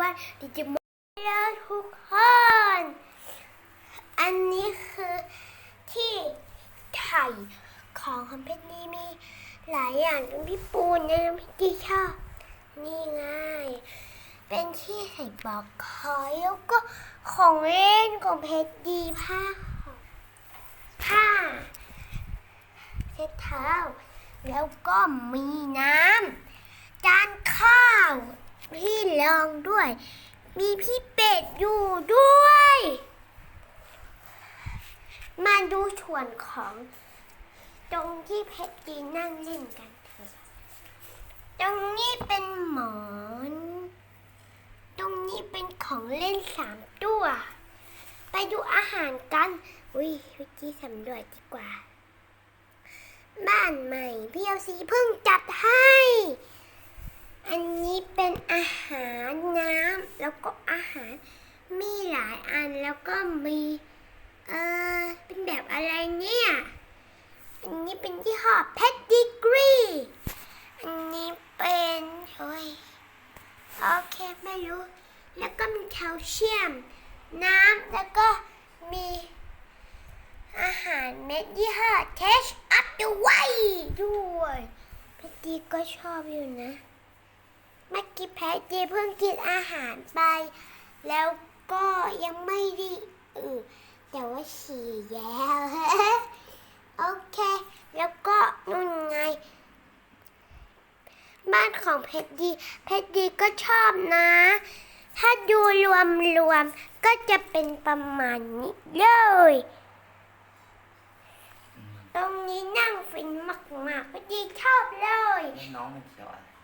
บ้านดิจิมอนแล้วทุกคนอันนี้คือที่ไถ่ของคอมเพชรนี่มีหลายอย่างที่พี่ปูนนะพี่จีชอบนี่ไงเป็นที่ใส่ปลอกคอยแล้วก็ของเล่นของเพชรดีผ้าผ้าเช็ดเท้า แล้วก็มีน้ำจานข้าว พี่ลองด้วย มีพี่เป็ดอยู่ด้วย มาดูส่วนของ ตรงที่เพชรดีนั่งเล่นกันเถอะตรงนี้เป็นหมอน ตรงนี้เป็นของเล่นสามตัว ไปดูอาหารกัน อุ้ยวิธีสำรวจดีกว่า บ้านใหม่พี่เอลซีเพิ่งจัดให้ อันนี้เป็นอาหารน้ำ แล้วก็อาหารมีหลายอันแล้วก็มีเออเป็นแบบอะไรเนี่ยอันนี้เป็นที่ห้อเพดดิกรีอันนี้เป็นโอ้ยโอเคไม่รู้ แล้วก็มีแคลเซียม น้ำแล้วก็มีอาหารเม็ดยี่ห้อเทชอัพเดอะไวด้วยเพดดีก็ชอบอยู่นะ เมื่อกี้แพทดีเพิ่งกินอาหารไป แล้วก็ยังไม่ได้อือแต่ว่าฉี่แล้วโอเค แล้วก็นู่นไง บ้านของเพชรดีเพชรดีก็ชอบนะ ถ้าดูรวมรวมๆก็จะเป็นประมาณนี้เลย ตรงนี้นั่งฟินมากๆเพชรดีชอบเลยนี่น้องมันเขียวอะไรอุ้ย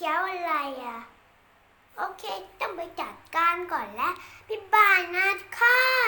คี้ยวอะไรอะ โอเค ต้องไปจัดการก่อนแล้วพี่บายนะคะ